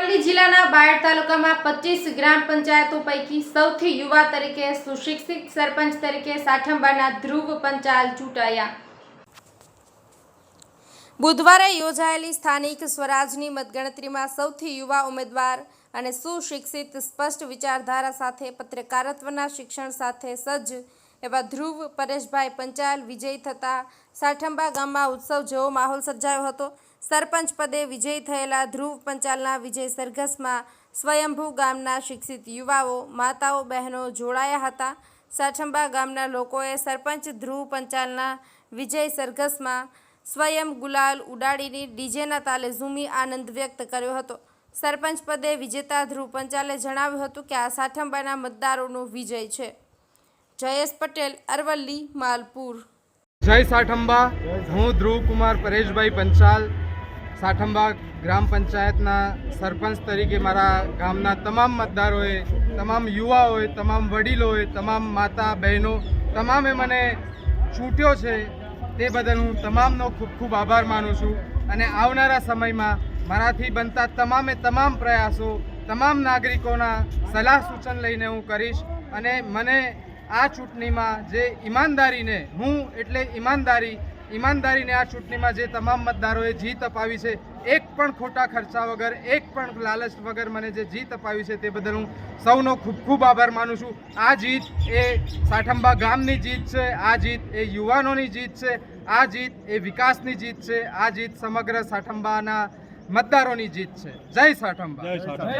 અરવલ્લી જિલ્લાના બાયડ તાલુકામાં પચીસ ગ્રામ પંચાયતો પૈકી સૌથી યુવા તરીકે સુશિક્ષિત સરપંચ તરીકે સાઠંબાના ધ્રુવ પંચાલ ચૂંટાયા. બુધવારે યોજાયેલી સ્થાનિક સ્વરાજની મતગણતરીમાં સૌથી યુવા ઉમેદવાર અને સુશિક્ષિત સ્પષ્ટ વિચારધારા સાથે પત્રકારત્વના શિક્ષણ સાથે સજ્જ એવા ધ્રુવ, પરેશભાઈ પંચાલ, વિજયી થતા સાઠંબા ગામમાં ઉત્સવ જેવો માહોલ સર્જાયો હતો. સરપંચ પદે વિજયી થયેલા ધ્રુવ પંચાલના વિજય સરઘસમાં સ્વયંભૂ ગામના શિક્ષિત યુવાઓ, માતાઓ, બહેનો જોડાયા હતા. સાઠંબા ગામના લોકોએ સરપંચ ધ્રુવ પંચાલના વિજય સરઘસમાં સ્વયં ગુલાલ ઉડાડીને ડીજેના તાલે ઝૂમી આનંદ વ્યક્ત કર્યો હતો. સરપંચ પદે વિજેતા ધ્રુવ પંચાલે જણાવ્યું હતું કે આ સાઠંબાના મતદારોનો વિજય છે. જયેશ પટેલ, અરવલ્લી, માલપુર. જય સાઠંબા. હું ધ્રુવકુમાર પરેશભાઈ પંચાલ. સાઠંબા ગ્રામ પંચાયતના સરપંચ તરીકે મારા ગામના તમામ મતદારોએ, તમામ યુવાઓએ, તમામ વડીલોએ, તમામ માતા બહેનો, તમામે મને છૂટ્યો છે તે બદલ હું તમામનો ખૂબ ખૂબ આભાર માનું છું. અને આવનારા સમયમાં મારાથી બનતા તમામે તમામ પ્રયાસો, તમામ નાગરિકોના સલાહ સૂચન લઈને હું કરીશ. અને મને આ ચૂંટણીમાં જે ઈમાનદારીને હું એટલે ઈમાનદારી ઈમાનદારીને આ ચૂંટણીમાં જે તમામ મતદારોએ જીત અપાવી છે એક પણ ખોટા ખર્ચા વગર એક પણ લાલચ વગર મને જે જીત અપાવી છે તે બદલ હું સૌનો ખૂબ ખૂબ આભાર માનું છું. આ જીત એ સાઠંબા ગામની જીત છે આ જીત એ યુવાનોની જીત છે આ જીત એ વિકાસની જીત છે આ જીત સમગ્ર સાઠંબાના મતદારોની જીત છે. જય સાઠંબા. જય સાઠંબા.